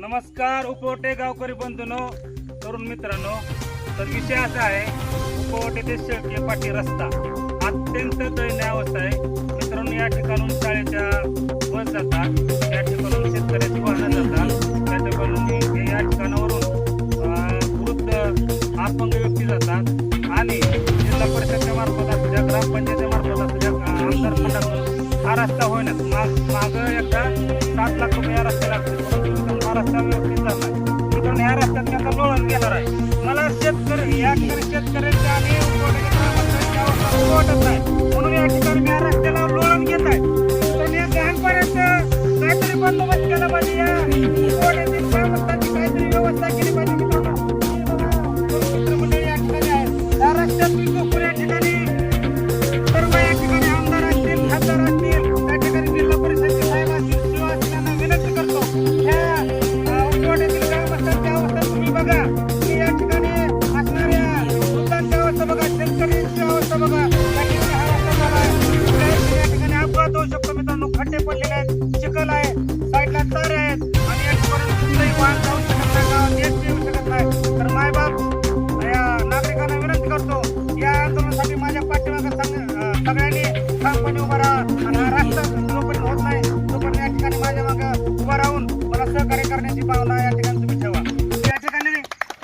नमस्कार उपवटे गावकरी बंधूनो तरुण मित्रांनो. तर विषय असा आहे उपवटे ते शेळके पाठी रस्ता. अत्यंत दयनीय अवस्था आहे. मित्रांनो या ठिकाणून शाळेच्या बस जातात. या ठिकाणून शेतकऱ्याची वाहनं जातात. त्या ठिकाणून या ठिकाणावरून वृद्ध अपंग व्यक्ती जातात. आणि जिल्हा परिषदच्या मार्फत असू द्या ग्रामपंचायतीच्या मार्फत असू द्या आमदार मंडळातून हा रस्ता होईना माग माग व्यवस्थित नाही. ह्या रस्त्यात मी आता घेणार आहे. मला शेतकरी या शेतकऱ्यांच्या आणि वाटत नाही म्हणून या ठिकाणी मी या रस्त्याला घेत आहे. मित्रांनो काहीतरी बंदोबस्त केला पाहिजे या खड्डे पडलेले आहेत. चिखल आहे. साईडला तर आहेत. आणि या कुठलंही वाहन जाऊ शकत नाही गावात येत येऊ शकत नाही. तर मायबाप या नागरिकांना विनंती करतो या आंदोलनासाठी माझ्या पाठीमागे सगळ्यांनी ठामपणे उभा राहा. आणि हा राष्ट्र जोपर्यंत होत नाही तोपर्यंत या ठिकाणी माझ्या मागे उभा राहून मला सहकार्य करण्याची भावना या ठिकाणी तुम्ही ठेवा. या ठिकाणी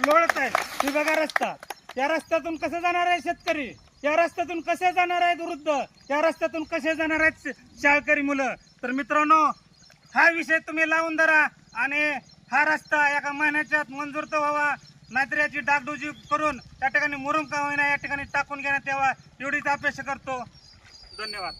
लोळत आहे. ही बघा रस्ता. या रस्त्यातून कसं जाणार आहे शेतकरी? या रस्त्यातून कसे जाणार आहेत वृद्ध? या रस्त्यातून कसे जाणार आहेत शाळकरी मुलं? तर मित्रांनो हा विषय तुम्ही लावून धरा आणि हा रस्ता एका महिन्याच्या आत मंजूर तर व्हावा. नाहीतर याची डागडुजी करून त्या ठिकाणी मुरुम का होईना या ठिकाणी टाकून घेण्यात यावा. एवढीच अपेक्षा करतो. धन्यवाद.